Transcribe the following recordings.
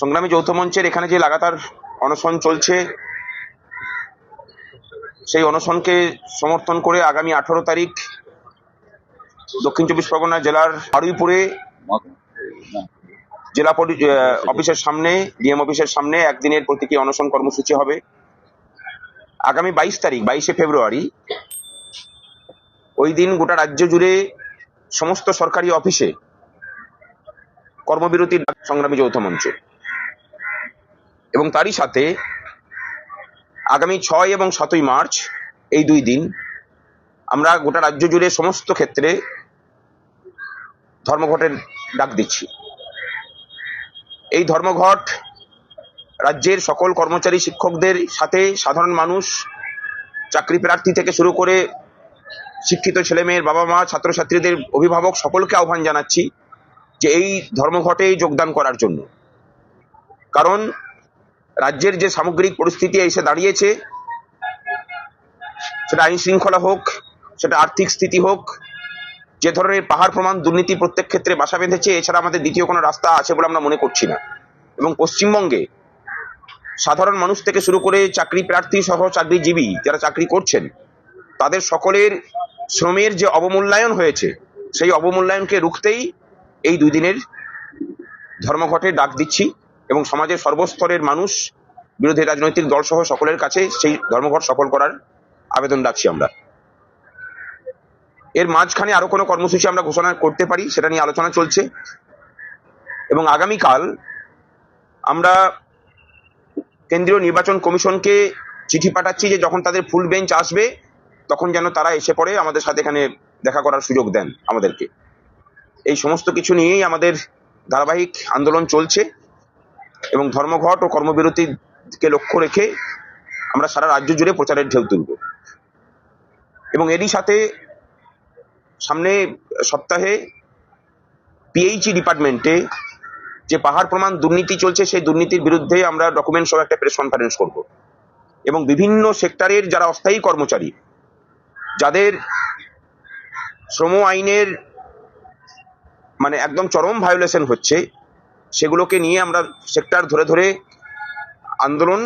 সংগ্রামী যৌথ মঞ্চের এখানে যে লাগাতার অনশন চলছে, সেই অনশনকে সমর্থন করে আগামী আঠারো তারিখ দক্ষিণ চব্বিশ পরগনা জেলার বারুইপুরে জেলা অফিসের সামনে, ডিএম অফিসের সামনে একদিনের প্রতীকী অনশন কর্মসূচি হবে। আগামী বাইশ তারিখ, বাইশে ফেব্রুয়ারি, ওই দিন গোটা রাজ্য জুড়ে সমস্ত সরকারি অফিসে কর্মবিরতি সংগ্রামী যৌথ মঞ্চ। এবং তারই সাথে আগামী ছয় এবং সাতই মার্চ এই দুই দিন আমরা গোটা রাজ্য জুড়ে সমস্ত ক্ষেত্রে ধর্মঘটের ডাক দিচ্ছি। এই ধর্মঘট রাজ্যের সকল কর্মচারী শিক্ষকদের সাথে সাধারণ মানুষ, চাকরি প্রার্থী থেকে শুরু করে শিক্ষিত ছেলেমেয়ের বাবা মা ছাত্রছাত্রীদের অভিভাবক সকলকে আহ্বান জানাচ্ছি যে এই ধর্মঘটে যোগদান করার জন্য। কারণ রাজ্যের যে সামগ্রিক পরিস্থিতি এসে দাঁড়িয়েছে, সেটা আইন শৃঙ্খলা হোক, সেটা আর্থিক স্থিতি হোক, যে ধরনের পাহাড় প্রমাণ দুর্নীতি প্রত্যেক ক্ষেত্রে বাসা বেঁধেছে, এছাড়া আমাদের দ্বিতীয় কোনো রাস্তা আছে বলে আমরা মনে করছি না। এবং পশ্চিমবঙ্গে সাধারণ মানুষ থেকে শুরু করে চাকরি প্রার্থী সহ চাকরিজীবী যারা চাকরি করছেন, তাদের সকলের শ্রমের যে অবমূল্যায়ন হয়েছে, সেই অবমূল্যায়নকে রুখতেই এই দুই দিনের ধর্মঘটে ডাক দিচ্ছি। এবং সমাজের সর্বস্তরের মানুষ বিরোধী রাজনৈতিক দল সহ সকলের কাছে সেই ধর্মঘট সফল করার আবেদন রাখছি আমরা। এর মাঝখানে আরও কোনো কর্মসূচি আমরা ঘোষণা করতে পারি সেটা নিয়ে আলোচনা চলছে। এবং আগামীকাল আমরা কেন্দ্রীয় নির্বাচন কমিশনকে চিঠি পাঠাচ্ছি যে যখন তাদের ফুল বেঞ্চ আসবে, তখন যেন তারা এসে পড়ে আমাদের সাথে এখানে দেখা করার সুযোগ দেন আমাদেরকে। এই সমস্ত কিছু নিয়েই আমাদের ধারাবাহিক আন্দোলন চলছে। এবং ধর্মঘট ও কর্মবিরতিকে লক্ষ্য রেখে আমরা সারা রাজ্য জুড়ে প্রচারের ঢেউ তুলব। এবং এরই সাথে সামনে সপ্তাহে পিএইচই ডিপার্টমেন্টে যে পাহাড় প্রমাণ দুর্নীতি চলছে, সেই দুর্নীতির বিরুদ্ধে আমরা ডকুমেন্ট সহ একটা প্রেস কনফারেন্স করব। এবং বিভিন্ন সেক্টরের যারা অস্থায়ী কর্মচারী, যাদের শ্রম আইনের মানে একদম চরম ভায়োলেশন হচ্ছে সেগুলোকে নিয়ে আমরা সেক্টর ধরে ধরে আন্দোলন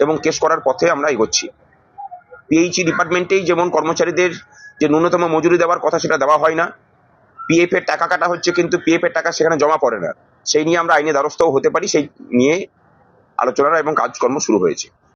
এবং কেস করার পথে আমরা এগোচ্ছি। পিএইচই ডিপার্টমেন্টেই যেমন কর্মচারীদের যে ন্যূনতম মজুরি দেওয়ার কথা সেটা দেওয়া হয় না পিএফ এর টাকা কাটা হচ্ছে কিন্তু পিএফ এর টাকা সেখানে জমা পড়ে না। সেই নিয়ে আমরা আইনে দ্বারস্থও হতে পারি, সেই নিয়ে আলোচনা এবং কাজকর্ম শুরু হয়েছে।